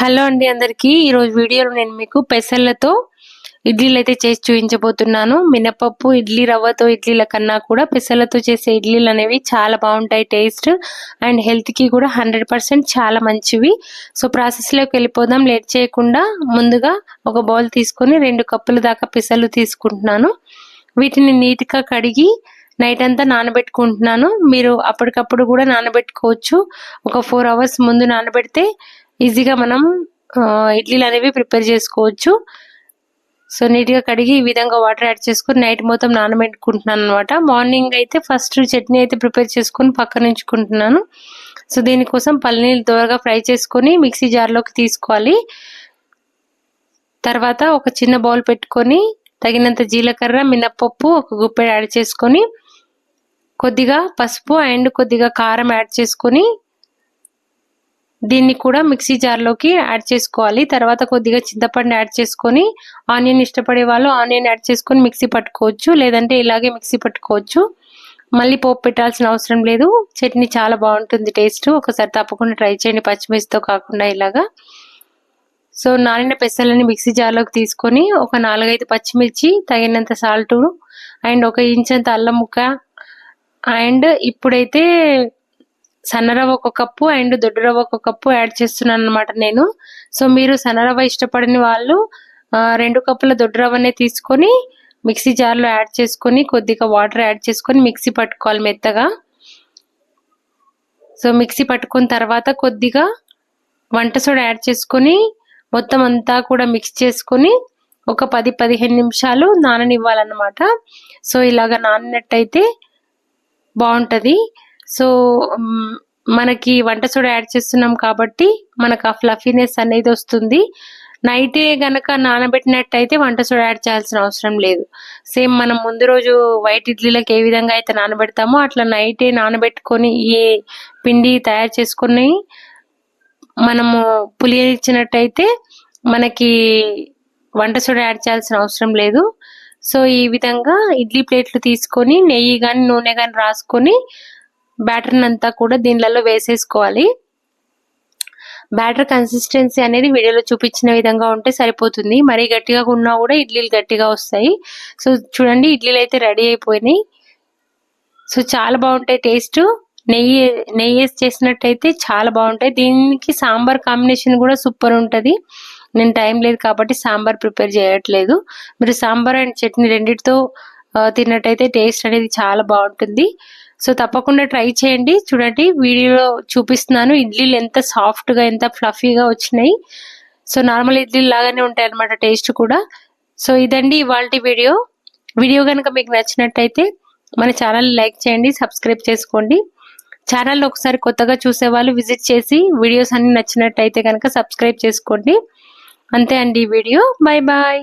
Hello అండి అందరికీ. ఈరోజు వీడియోలో నేను మీకు పెసర్లతో ఇడ్లీలు అయితే చేసి చూపించబోతున్నాను. మినపప్పు ఇడ్లీ రవ్వతో ఇడ్లీల కన్నా కూడా పెసర్లతో చేసే ఇడ్లీలు అనేవి చాలా బాగుంటాయి టేస్ట్. అండ్ హెల్త్కి కూడా హండ్రెడ్ పర్సెంట్ చాలా మంచివి. సో ప్రాసెస్లోకి వెళ్ళిపోదాం. లేట్ చేయకుండా ముందుగా ఒక బౌల్ తీసుకొని రెండు కప్పుల దాకా పెసర్లు తీసుకుంటున్నాను. వీటిని నీట్గా కడిగి నైట్ అంతా నానబెట్టుకుంటున్నాను. మీరు అప్పటికప్పుడు కూడా నానబెట్టుకోవచ్చు. ఒక ఫోర్ అవర్స్ ముందు నానబెడితే ఈజీగా మనం ఇడ్లీలు అనేవి ప్రిపేర్ చేసుకోవచ్చు. సో నీట్గా కడిగి ఈ విధంగా వాటర్ యాడ్ చేసుకుని నైట్ మొత్తం నానబెట్టుకుంటున్నాను అనమాట మార్నింగ్ అయితే ఫస్ట్ చట్నీ అయితే ప్రిపేర్ చేసుకుని పక్కన ఉంచుకుంటున్నాను. సో దీనికోసం పల్లీలు త్వరగా ఫ్రై చేసుకొని మిక్సీ జార్లోకి తీసుకోవాలి. తర్వాత ఒక చిన్న బౌల్ పెట్టుకొని తగినంత జీలకర్ర మినప్పప్పు ఒక గుప్పెడు యాడ్ చేసుకొని కొద్దిగా పసుపు అండ్ కొద్దిగా కారం యాడ్ చేసుకొని దీన్ని కూడా మిక్సీ జార్లోకి యాడ్ చేసుకోవాలి. తర్వాత కొద్దిగా చింతపండు యాడ్ చేసుకొని ఆనియన్ ఇష్టపడే వాళ్ళు ఆనియన్ యాడ్ చేసుకొని మిక్సీ పట్టుకోవచ్చు. లేదంటే ఇలాగే మిక్సీ పట్టుకోవచ్చు. మళ్ళీ పోపు పెట్టాల్సిన అవసరం లేదు. చట్నీ చాలా బాగుంటుంది టేస్ట్. ఒకసారి తప్పకుండా ట్రై చేయండి. పచ్చిమిర్చితో కాకుండా ఇలాగా. సో నానిన పెసలని మిక్సీ జార్లోకి తీసుకొని ఒక నాలుగైదు పచ్చిమిర్చి తగినంత సాల్ట్ అండ్ ఒక ఇంచంత అల్లం ముక్క అండ్ ఇప్పుడైతే సన్నరవ్వ ఒక కప్పు అండ్ దొడ్డు రవ్వ ఒక కప్పు యాడ్ చేస్తున్నాను అనమాట నేను. సో మీరు సన్నరవ్వ ఇష్టపడని వాళ్ళు రెండు కప్పుల దొడ్డు రవ్వనే తీసుకొని మిక్సీ జార్లో యాడ్ చేసుకొని కొద్దిగా వాటర్ యాడ్ చేసుకొని మిక్సీ పట్టుకోవాలి మెత్తగా. సో మిక్సీ పట్టుకున్న తర్వాత కొద్దిగా వంట సోడా యాడ్ చేసుకొని మొత్తం అంతా కూడా మిక్స్ చేసుకొని ఒక పది పదిహేను నిమిషాలు నాననివ్వాలన్నమాట. సో ఇలాగ నానినట్టయితే బాగుంటుంది. సో మనకి వంట సోడా యాడ్ చేస్తున్నాం కాబట్టి మనకు ఆ ఫ్లఫీనెస్ అనేది వస్తుంది. నైటే గనక నానబెట్టినట్టయితే వంట సోడా యాడ్ చేయాల్సిన అవసరం లేదు. సేమ్ మనం ముందు రోజు వైట్ ఇడ్లీలకు ఏ విధంగా అయితే నానబెడతామో అట్లా నైటే నానబెట్టుకొని ఈ పిండి తయారు చేసుకొని మనము పులియనిచ్చినట్టయితే మనకి వంట సోడా యాడ్ చేయాల్సిన అవసరం లేదు. సో ఈ విధంగా ఇడ్లీ ప్లేట్లు తీసుకొని నెయ్యి కానీ నూనె కానీ రాసుకొని బ్యాటర్ని అంతా కూడా దీనిలలో వేసేసుకోవాలి. బ్యాటర్ కన్సిస్టెన్సీ అనేది వీడియోలో చూపించిన విధంగా ఉంటే సరిపోతుంది. మరీ గట్టిగా ఉన్నా కూడా ఇడ్లీలు గట్టిగా వస్తాయి. సో చూడండి ఇడ్లీలు అయితే రెడీ అయిపోయినాయి. సో చాలా బాగుంటాయి టేస్ట్. నెయ్యి నెయ్యి వేసి చేసినట్టయితే చాలా బాగుంటాయి. దీనికి సాంబార్ కాంబినేషన్ కూడా సూపర్ ఉంటుంది. నేను టైం లేదు కాబట్టి సాంబార్ ప్రిపేర్ చేయట్లేదు. మీరు సాంబార్ అండ్ చట్నీ రెండింటితో తిన్నట్టయితే టేస్ట్ అనేది చాలా బాగుంటుంది. సో తప్పకుండా ట్రై చేయండి. చూడండి వీడియోలో చూపిస్తున్నాను. ఇడ్లీలు ఎంత సాఫ్ట్గా ఎంత ఫ్లఫీగా వచ్చినాయి. సో నార్మల్ ఇడ్లీలు లాగానే ఉంటాయి అనమాట టేస్ట్ కూడా. సో ఇదండి ఇవాళ వీడియో. వీడియో కనుక మీకు నచ్చినట్టయితే మన ఛానల్ లైక్ చేయండి సబ్స్క్రైబ్ చేసుకోండి. ఛానల్లో ఒకసారి కొత్తగా చూసే వాళ్ళు విజిట్ చేసి వీడియోస్ అన్ని నచ్చినట్టయితే కనుక సబ్స్క్రైబ్ చేసుకోండి. అంతే అండి ఈ వీడియో. Bye bye.